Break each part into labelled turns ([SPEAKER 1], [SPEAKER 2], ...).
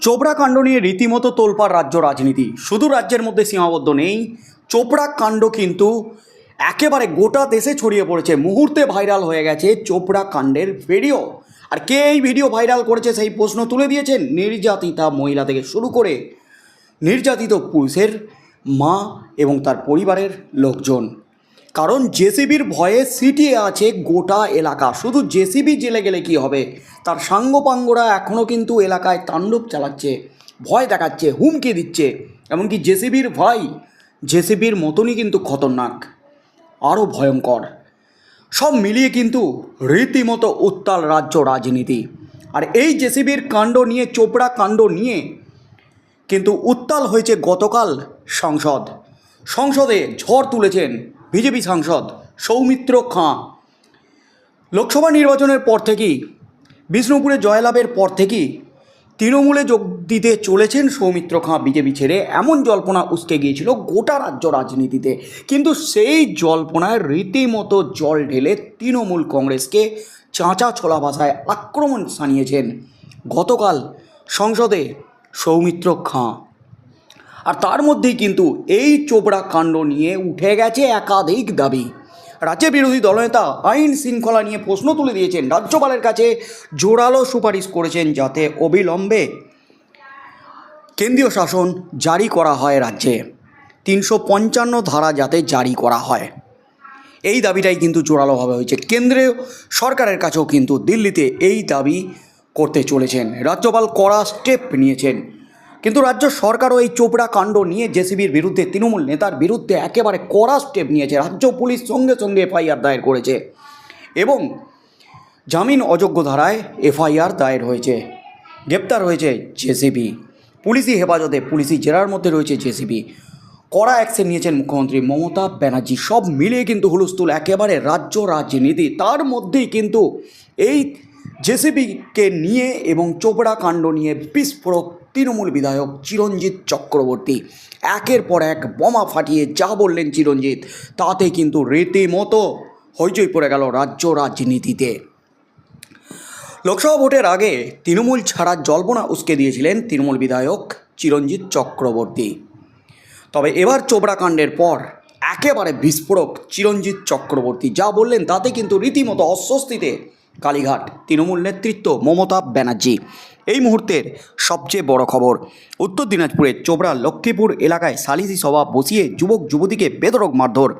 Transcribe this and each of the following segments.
[SPEAKER 1] চোপড়া কাণ্ড নিয়ে রীতিমতো তোলপাড় রাজ্য রাজনীতি। শুধু রাজ্যের মধ্যে সীমাবদ্ধ নেই, চোপড়া কাণ্ড কিন্তু একেবারে গোটা দেশে ছড়িয়ে পড়েছে। মুহূর্তে ভাইরাল হয়ে গেছে চোপড়া কাণ্ডের ভিডিও। আর কে এই ভিডিও ভাইরাল করেছে সেই প্রশ্ন তুলে দিয়েছেন নির্যাতিতা মহিলা থেকে শুরু করে নির্যাতিত পুরুষের মা এবং তার পরিবারের লোকজন। কারণ জেসিবির ভয়ে সিটিয়ে আছে গোটা এলাকা। শুধু জেসিবি জেলে গেলে কি হবে? তার সাঙ্গপাঙ্গরা এখনও কিন্তু এলাকায় তাণ্ডব চালাচ্ছে, ভয় দেখাচ্ছে, হুমকি দিচ্ছে। এমনকি জেসিবির ভয় জেসিবির মতনই কিন্তু খতরনাক, আরও ভয়ঙ্কর। সব মিলিয়ে কিন্তু রীতিমতো উত্তাল রাজ্য রাজনীতি। আর এই জেসিবির কাণ্ড নিয়ে, চোপড়া কাণ্ড নিয়ে কিন্তু উত্তাল হয়েছে গতকাল সংসদ। সংসদে ঝড় তুলেছেন বিজেপি সাংসদ সৌমিত্র খাঁ। লোকসভা নির্বাচনের পর থেকেই, বিষ্ণুপুরে জয়লাভের পর থেকেই তৃণমূলে যোগ দিতে চলেছেন সৌমিত্র খাঁ বিজেপি ছেড়ে। এমন জল্পনা উসকে গিয়েছিল গোটা রাজ্য রাজনীতিতে। কিন্তু সেই জল্পনায় রীতিমতো জল ঢেলে তৃণমূল কংগ্রেসকে চাঁচা ছোলা ভাষায় আক্রমণ সানিয়েছেন গতকাল সংসদে সৌমিত্র খাঁ। আর তার মধ্যেই কিন্তু এই চোপড়া কাণ্ড নিয়ে উঠে গেছে একাধিক দাবি। রাজ্যের বিরোধী দলনেতা আইন শৃঙ্খলা নিয়ে প্রশ্ন তুলে দিয়েছেন। রাজ্যপালের কাছে জোরালো সুপারিশ করেছেন যাতে অবিলম্বে কেন্দ্রীয় শাসন জারি করা হয় রাজ্যে। তিনশো পঞ্চান্ন ধারা যাতে জারি করা হয়। এই দাবিটাই কিন্তু জোরালোভাবে হয়েছে। কেন্দ্রীয় সরকারের কাছেও কিন্তু দিল্লিতে এই দাবি করতে চলেছেন। রাজ্যপাল কড়া স্টেপ নিয়েছেন। কিন্তু রাজ্য সরকারও এই চোপড়া কাণ্ড নিয়ে জেসিবির বিরুদ্ধে তৃণমূল নেতার বিরুদ্ধে একেবারে কড়া স্টেপ নিয়েছে। রাজ্য পুলিশ সঙ্গে সঙ্গে এফআইআর দায়ের করেছে এবং জামিন অযোগ্য ধারায় এফআইআর দায়ের হয়েছে। গ্রেপ্তার হয়েছে জেসিবি। পুলিশি হেফাজতে পুলিশি জেরার মধ্যে রয়েছে জেসিবি। কড়া অ্যাকশন নিয়েছেন মুখ্যমন্ত্রী মমতা ব্যানার্জি। সব মিলিয়ে কিন্তু হুলস্থুল, একেবারে রাজ্য রাজনীতি। তার মধ্যেই কিন্তু এই জেসিবিকে নিয়ে এবং চোপড়া কাণ্ড নিয়ে বিস্ফোরক তৃণমূল বিধায়ক চিরঞ্জিত চক্রবর্তী। একের পর এক বোমা ফাটিয়ে যা বললেন চিরঞ্জিত, তাতে কিন্তু রীতিমতো হইচই পড়ে গেল রাজ্য রাজনীতিতে। লোকসভা ভোটের আগে তৃণমূল ছাড়া জল্পনা উসকে দিয়েছিলেন তৃণমূল বিধায়ক চিরঞ্জিত চক্রবর্তী। তবে এবার চোপড়া কাণ্ডের পর একেবারে বিস্ফোরক চিরঞ্জিত চক্রবর্তী। যা বললেন তাতে কিন্তু রীতিমতো অস্বস্তিতে কালীঘাট তৃণমূল নেতৃত্ব মমতা ব্যানার্জি। এই মুহূর্তের সবচেয়ে বড় খবর। উত্তর দিনাজপুরের চোপড়া লক্ষ্মীপুর এলাকায় সালিসি সভা বসিয়ে যুবক যুবতীকে বেদরক মারধর।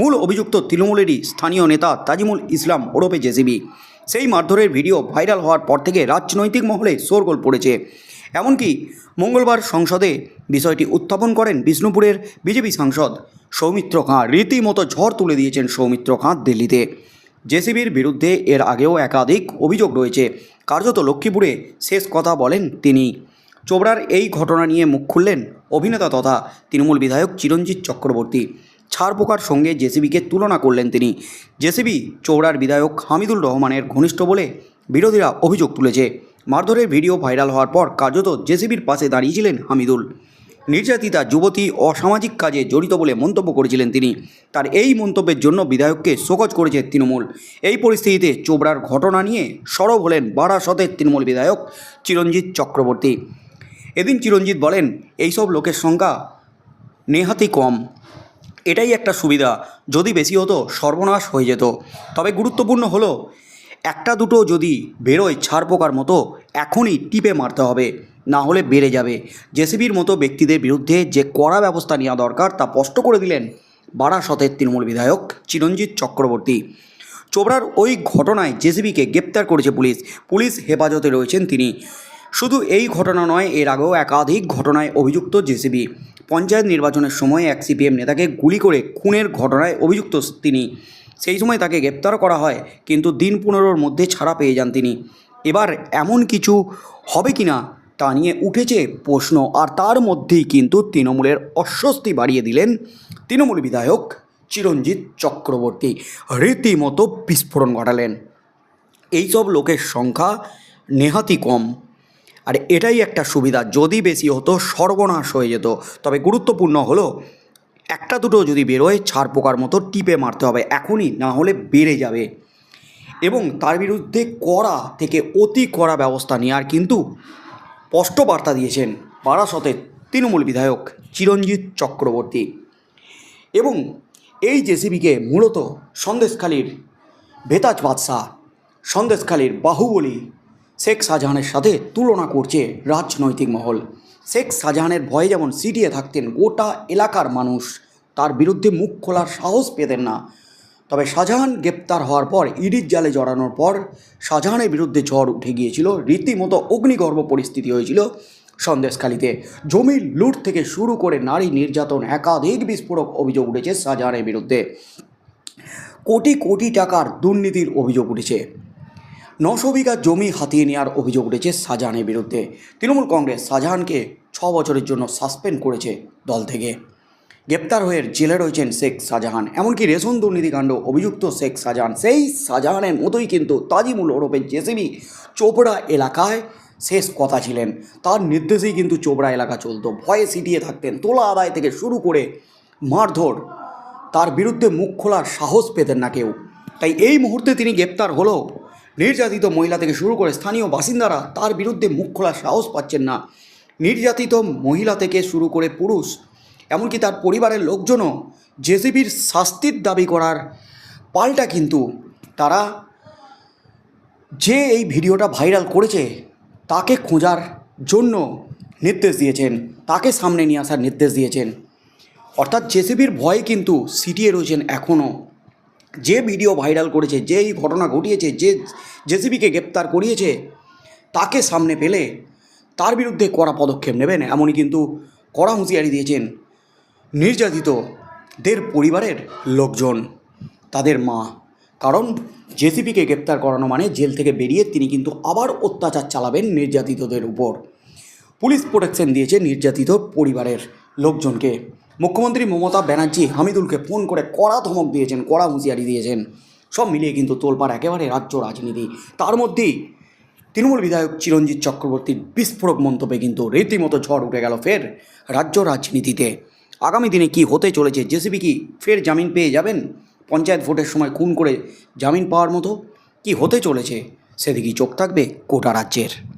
[SPEAKER 1] মূল অভিযুক্ত তৃণমূলেরই স্থানীয় নেতা তাজিমুল ইসলাম ওরফে জেসিবি। সেই মারধরের ভিডিও ভাইরাল হওয়ার পর থেকে রাজনৈতিক মহলে শোরগোল পড়েছে। এমনকি মঙ্গলবার সংসদে বিষয়টি উত্থাপন করেন বিষ্ণুপুরের বিজেপি সাংসদ সৌমিত্র খাঁ। রীতিমতো ঝড় তুলে দিয়েছেন সৌমিত্র খাঁ দিল্লিতে। জেসিবির বিরুদ্ধে এর আগেও একাধিক অভিযোগ রয়েছে। কার্যত লক্ষ্মীপুরে শেষ কথা বলেন তিনি। চোপড়ার এই ঘটনা নিয়ে মুখ খুললেন অভিনেতা তথা তৃণমূল বিধায়ক চিরঞ্জিত চক্রবর্তী। ছাড়পোকার সঙ্গে জেসিবিকে তুলনা করলেন তিনি। জেসিবি চৌড়ার বিধায়ক হামিদুল রহমানের ঘনিষ্ঠ বলে বিরোধীরা অভিযোগ তুলেছে। মারধরের ভিডিও ভাইরাল হওয়ার পর কার্যত জেসিবির পাশে দাঁড়িয়েছিলেন হামিদুল। নির্যাতিতা যুবতী অসামাজিক কাজে জড়িত বলে মন্তব্য করেছিলেন তিনি। তার এই মন্তব্যের জন্য বিধায়ককে শোকজ করেছে তৃণমূল। এই পরিস্থিতিতে চোপড়ার ঘটনা নিয়ে সরব হলেন বারাসতের তৃণমূল বিধায়ক চিরঞ্জিত চক্রবর্তী। এদিন চিরঞ্জিত বলেন, এইসব লোকের সংখ্যা নেহাতি কম। এটাই একটা সুবিধা। যদি বেশি হতো, সর্বনাশ হয়ে যেত। তবে গুরুত্বপূর্ণ হলো, একটা দুটো যদি বেরোয় ছাড় পোকার মতো, এখনই টিপে মারতে হবে। না হলে বেড়ে যাবে। জেসিবির মতো ব্যক্তিদের বিরুদ্ধে যে কড়া ব্যবস্থা নেওয়া দরকার তা স্পষ্ট করে দিলেন বারাসতের তৃণমূল বিধায়ক চিরঞ্জিত চক্রবর্তী। চোপড়ার ওই ঘটনায় জেসিবিকে গ্রেপ্তার করেছে পুলিশ। পুলিশ হেফাজতে রয়েছেন তিনি। শুধু এই ঘটনা নয়, এর আগেও একাধিক ঘটনায় অভিযুক্ত জেসিবি। পঞ্চায়েত নির্বাচনের সময় এক সিপিএম নেতাকে গুলি করে খুনের ঘটনায় অভিযুক্ত তিনি। সেই সময় তাকে গ্রেপ্তার করা হয়, কিন্তু দিন পনেরোর মধ্যে ছাড়া পেয়ে যান তিনি। এবার এমন কিছু হবে কি না তা নিয়ে উঠেছে প্রশ্ন। আর তার মধ্যেই কিন্তু তৃণমূলের অস্বস্তি বাড়িয়ে দিলেন তৃণমূল বিধায়ক চিরঞ্জিত চক্রবর্তী। রীতিমতো বিস্ফোরণ ঘটালেন। এইসব লোকের সংখ্যা নেহাতি কম। আর এটাই একটা সুবিধা, যদি বেশি হতো সর্বনাশ হয়ে যেত। তবে গুরুত্বপূর্ণ হলো, একটা দুটো যদি বেরোয়, ছাড় পোকার মতো টিপে মারতে হবে। এখনই না হলে বেড়ে যাবে। এবং তার বিরুদ্ধে কড়া থেকে অতি কড়া ব্যবস্থা নেওয়ার কিন্তু স্পষ্ট বার্তা দিয়েছেন বারাসতের তৃণমূল বিধায়ক চিরঞ্জিত চক্রবর্তী। এবং এই জেসিবিকে মূলত সন্দেশখালীর ভেতাজ বাদশাহ, সন্দেশখালীর বাহুবলী শেখ শাহজাহানের সাথে তুলনা করছে রাজনৈতিক মহল। শেখ শাহজাহানের ভয়ে যেমন সিটিয়ে থাকতেন গোটা এলাকার মানুষ, তার বিরুদ্ধে মুখ খোলার সাহস পেতেন না। তবে শাহজাহান গ্রেপ্তার হওয়ার পর ইডির জালে জড়ানোর পর শাহজাহানের বিরুদ্ধে ঝড় উঠে গিয়েছিল। রীতিমতো অগ্নিগর্ভ পরিস্থিতি হয়েছিল সন্দেশখালিতে। জমির লুট থেকে শুরু করে নারী নির্যাতন, একাধিক বিস্ফোরক অভিযোগ উঠেছে শাহজাহানের বিরুদ্ধে। কোটি কোটি টাকার দুর্নীতির অভিযোগ উঠেছে। নশো বিঘা জমি হাতিয়ে নেওয়ার অভিযোগ উঠেছে শাহজাহানের বিরুদ্ধে। তৃণমূল কংগ্রেস শাহজাহানকে ছ বছরের জন্য সাসপেন্ড করেছে দল থেকে। গ্রেপ্তার হয়ে জেলে রয়েছেন শেখ শাহজাহান। এমনকি রেশন দুর্নীতিকাণ্ড অভিযুক্ত শেখ শাহজাহান। সেই শাহজাহানের মতোই কিন্তু তাজিমুল ওরফের জেসিবি চোপড়া এলাকায় শেষ কথা ছিলেন। তার নির্দেশেই কিন্তু চোপড়া এলাকা চলতো। ভয়ে সিটিয়ে থাকতেন। তোলা আদায় থেকে শুরু করে মারধর। তার বিরুদ্ধে মুখ খোলার সাহস পেতেন না কেউ। তাই এই মুহূর্তে তিনি গ্রেপ্তার হলেও নির্যাতিত মহিলা থেকে শুরু করে স্থানীয় বাসিন্দারা তার বিরুদ্ধে মুখ খোলার সাহস পাচ্ছেন না। নির্যাতিত মহিলা থেকে শুরু করে পুরুষ এমনকি তার পরিবারের লোকজনও জেসিবির শাস্তির দাবি করার পাল্টা কিন্তু তারা যে এই ভিডিওটা ভাইরাল করেছে, তাকে খোঁজার জন্য নির্দেশ দিয়েছেন, তাকে সামনে নিয়ে আসার নির্দেশ দিয়েছেন। অর্থাৎ জেসিবির ভয়ে কিন্তু সিটিয়ে রয়েছেন এখনও। যে ভিডিও ভাইরাল করেছে, যে এই ঘটনা ঘটিয়েছে, যে জেসিবিকে গ্রেপ্তার করিয়েছে, তাকে সামনে পেলে তার বিরুদ্ধে কড়া পদক্ষেপ নেবেন, এমনই কিন্তু কড়া হুঁশিয়ারি দিয়েছেন নির্যাতিতদের পরিবারের লোকজন, তাদের মা। কারণ জেসিপিকে গ্রেপ্তার করানো মানে জেল থেকে বেরিয়ে তিনি কিন্তু আবার অত্যাচার চালাবেন নির্যাতিতদের উপর। পুলিশ প্রোটেকশন দিয়েছে নির্যাতিত পরিবারের লোকজনকে। মুখ্যমন্ত্রী মমতা ব্যানার্জি হামিদুলকে ফোন করে কড়া ধমক দিয়েছেন, কড়া হুঁশিয়ারি দিয়েছেন। সব মিলিয়ে কিন্তু তোলপাড় একেবারে রাজ্য রাজনীতি। তার মধ্যেই তৃণমূল বিধায়ক চিরঞ্জিত চক্রবর্তীর বিস্ফোরক মন্তব্যে কিন্তু রীতিমতো ঝড় উঠে গেল ফের রাজ্য রাজনীতিতে। আগামী দিনে কি হতে চলেছে? জেসিবি কি ফের জামিন পেয়ে যাবেন? পঞ্চায়েত ভোটের সময় খুন করে জামিন পাওয়ার মতো কি হতে চলেছে? সেদিকেই চোখ থাকবে কোটা রাজ্যের।